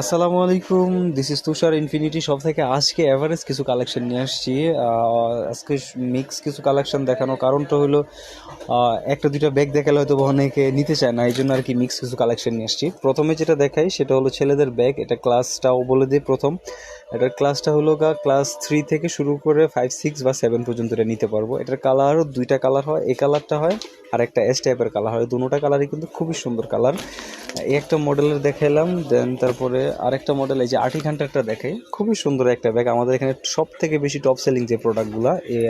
আসসালামু আলাইকুম। This is Tushar infinity সব থেকে আজকে অ্যাভারেজ কিছু কালেকশন নিয়ে আসছি। আজকে মিক্স কিছু কালেকশন দেখানো। কারণটা হলো একটা দুটা ব্যাগ দেখালে হয়তো অনেকে নিতে চায় না এই জন্য আর কি মিক্স কিছু কালেকশন নিয়ে আসছি। প্রথমে যেটা দেখাই, সেটা হলো ছেলেদের ব্যাগ এটা ক্লাসটাও বলে দিই প্রথম। এটার ক্লাসটা হলো গা ক্লাস থ্রি থেকে শুরু করে ফাইভ সিক্স বা সেভেন পর্যন্ত এটা নিতে পারব। এটার কালারও দুইটা কালার হয়। এই কালারটা হয় আর একটা এস টাইপের কালার হয়। দুটোটা কালারই কিন্তু খুবই সুন্দর কালার এই একটা মডেলের দেখাইলাম দেন তারপরে আরেকটা মডেল এই যে আর্টিক হান্টারটা দেখাই। খুবই সুন্দর একটা ব্যাগ আমাদের এখানে সব থেকে বেশি টপ সেলিং যে প্রোডাক্টগুলো এই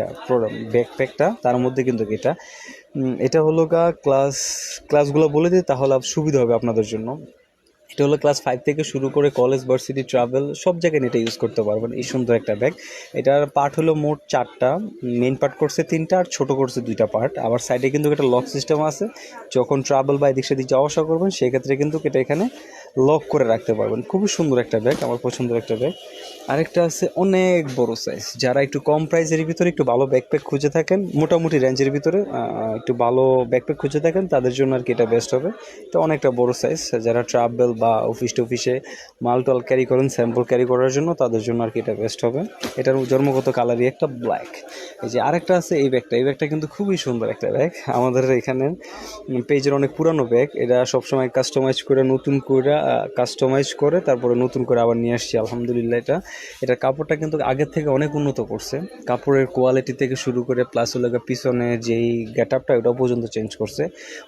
ব্যাকপ্যাকটা তার মধ্যে কিন্তু এটা। এটা হলো গা ক্লাস ক্লাসগুলো বলে দিই, তাহলে সুবিধা হবে আপনাদের জন্য। এটা হলো ক্লাস ফাইভ থেকে শুরু করে কলেজ ভার্সিটি ট্রাভেল সব জায়গায় এটা ইউজ করতে পারবেন। এই সুন্দর একটা ব্যাগ এটার পার্ট হলো মোট চারটা। মেন পার্ট করছে তিনটা আর ছোটো করছে দুইটা পার্ট আবার সাইডে কিন্তু একটা লক সিস্টেম আছে। যখন ট্রাভেল বা এদিক সেদিক যাওয়া আসা করবেন, সেক্ষেত্রে কিন্তু এটা এখানে লক করে রাখতে পারবেন। খুবই সুন্দর একটা ব্যাগ আমার পছন্দের একটা ব্যাগ আরেকটা আছে অনেক বড় সাইজ যারা একটু কম প্রাইসের ভিতরে একটু ভালো ব্যাকপ্যাক খুঁজে থাকেন, মোটামুটি রেঞ্জের ভিতরে একটু ভালো ব্যাকপ্যাক খুঁজে থাকেন, তাদের জন্য আর কি এটা বেস্ট হবে। তো অনেকটা বড় সাইজ যারা ট্রাভেল বা অফিস টফিসে মাল টাল ক্যারি করেন স্যাম্পল ক্যারি করার জন্য তাদের জন্য আর কি এটা বেস্ট হবে। এটার জন্মগত কালারই একটা ব্ল্যাক এই যে আরেকটা আছে, এই ব্যাগটা। এই ব্যাগটা কিন্তু খুবই সুন্দর একটা ব্যাগ। আমাদের এখানে পেজের অনেক পুরানো ব্যাগ। এটা সবসময় কাস্টমাইজ করে, নতুন করে কাস্টমাইজ করে, তারপরে নতুন করে আবার নিয়ে আসছি, আলহামদুলিল্লাহ এটা। এটার কাপড়টা কিন্তু আগের থেকে অনেক উন্নত করছে। কাপড়ের কোয়ালিটি থেকে শুরু করে প্লাস হলো গিয়ে পিছনে যেই গেট আপটা ওটাও পর্যন্ত চেঞ্জ করছে।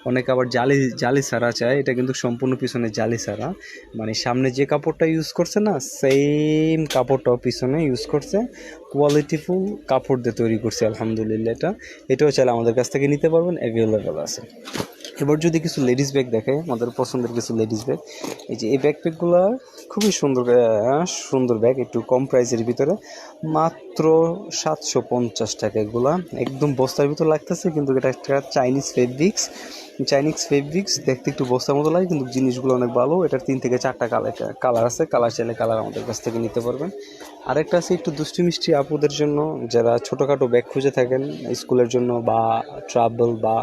অনেকে আবার জালি জালি সারা চায়। এটা কিন্তু সম্পূর্ণ পিছনে জালি সারা। মানে সামনে যে কাপড়টা ইউজ করছে না সেম কাপড়টাও পিছনে ইউজ করছে। কোয়ালিটিফুল কাপড় দিয়ে তৈরি করছে, আলহামদুলিল্লাহ এটা। এটাও চাইলে আমাদের কাছ থেকে নিতে পারবেন অ্যাভেলেবেল আছে। এবার যদি কিছু লেডিস ব্যাগ দেখে আমাদের পছন্দের কিছু লেডিস ব্যাগ এই যে এই ব্যাকপ্যাকগুলো খুবই সুন্দর সুন্দর ব্যাগ একটু কম প্রাইসের ভিতরে। মাত্র সাতশো পঞ্চাশ টাকা একদম বস্তার ভিতর লাগতেছে, কিন্তু এটা একটা চাইনিজ ফেব্রিক্স চাইনিজ ফেব্রিক্স দেখতে একটু বস্তার মতো লাগে, কিন্তু জিনিসগুলো অনেক ভালো। এটার তিন থেকে চারটা কালার কালার আছে। কালার চাইলে কালার আমাদের কাছ থেকে নিতে পারবেন। আরেকটা আছে একটু দুষ্টি মিষ্টি আপুদের জন্য। যারা ছোটোখাটো ব্যাগ খুঁজে থাকেন স্কুলের জন্য বা ট্রাভেল বা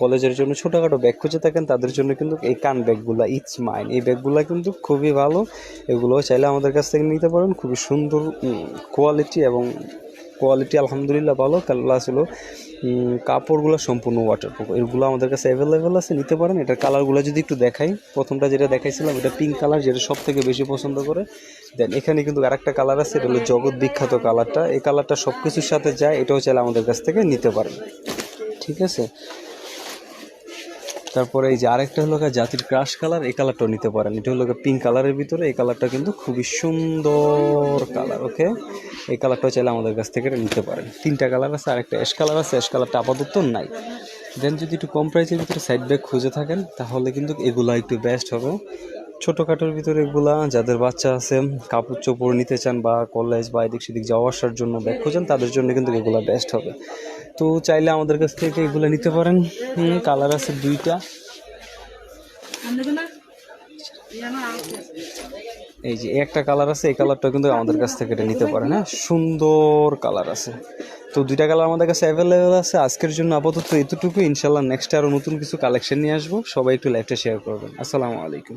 কলেজের জন্য ছোটোখাটো ব্যাগ খুঁজে থাকেন, তাদের জন্য কিন্তু এই কান ব্যাগগুলো ইটস মাইন এই ব্যাগগুলো কিন্তু খুবই ভালো। এগুলো চাইলে আমাদের কাছ থেকে নিতে পারেন। খুবই সুন্দর কোয়ালিটি এবং কোয়ালিটি আলহামদুলিল্লাহ ভালো কালার হলো কাপড়গুলো সম্পূর্ণ ওয়াটারপ্রুফ এগুলো আমাদের কাছে অ্যাভেলেবেল আছে, নিতে পারেন। এটার কালারগুলো যদি একটু দেখাই, প্রথমটা যেটা দেখাইছিলাম, এটা পিঙ্ক কালার যেটা সব থেকে বেশি পছন্দ করে। দেন এখানে কিন্তু আরেকটা কালার আছে, এটা হলো জগৎ বিখ্যাত কালারটা এই কালারটা সব কিছুর সাথে যায়, এটাও চাইলে আমাদের কাছ থেকে নিতে পারেন। ঠিক আছে? তারপরে এই যে আরেকটা হলো জাতির ক্রাশ কালার এই কালারটাও নিতে পারেন। এটা হলো পিঙ্ক কালারের ভিতরে, এই কালারটা কিন্তু খুবই সুন্দর কালার ওকে এই কালারটাও চাইলে আমাদের কাছ থেকে নিতে পারেন। তিনটা কালার আছে, আরেকটা অ্যাশ কালার আছে অ্যাশ কালারটা আপাতত নাই। দেন যদি একটু কম প্রাইসের ভিতরে সাইড ব্যাগ খুঁজে থাকেন, তাহলে কিন্তু এগুলা একটু বেস্ট হবে। ছোটোখাটোর ভিতরে এগুলা, যাদের বাচ্চা আছে, কাপড় চোপড় নিতে চান বা কলেজ বা এদিক সেদিক যাওয়া আসার জন্য ব্যাগ খোঁজেন, তাদের জন্য কিন্তু এগুলা বেস্ট হবে। তো চাইলে আমাদের কাছ থেকে এগুলো নিতে পারেন। কালার আছে দুইটা। এই যে একটা কালার আছে, এই কালারটা কিন্তু আমাদের কাছ থেকে এটা নিতে পারেন হ্যাঁ? সুন্দর কালার আছে। তো দুইটা কালার আমাদের কাছে অ্যাভেলেবেল আছে। আজকের জন্য আপাতত এতটুকু ইনশাল্লাহ নেক্সট আরও নতুন কিছু কালেকশন নিয়ে আসব। সবাই একটু লাইফটা শেয়ার করবেন। আসসালামু আলাইকুম।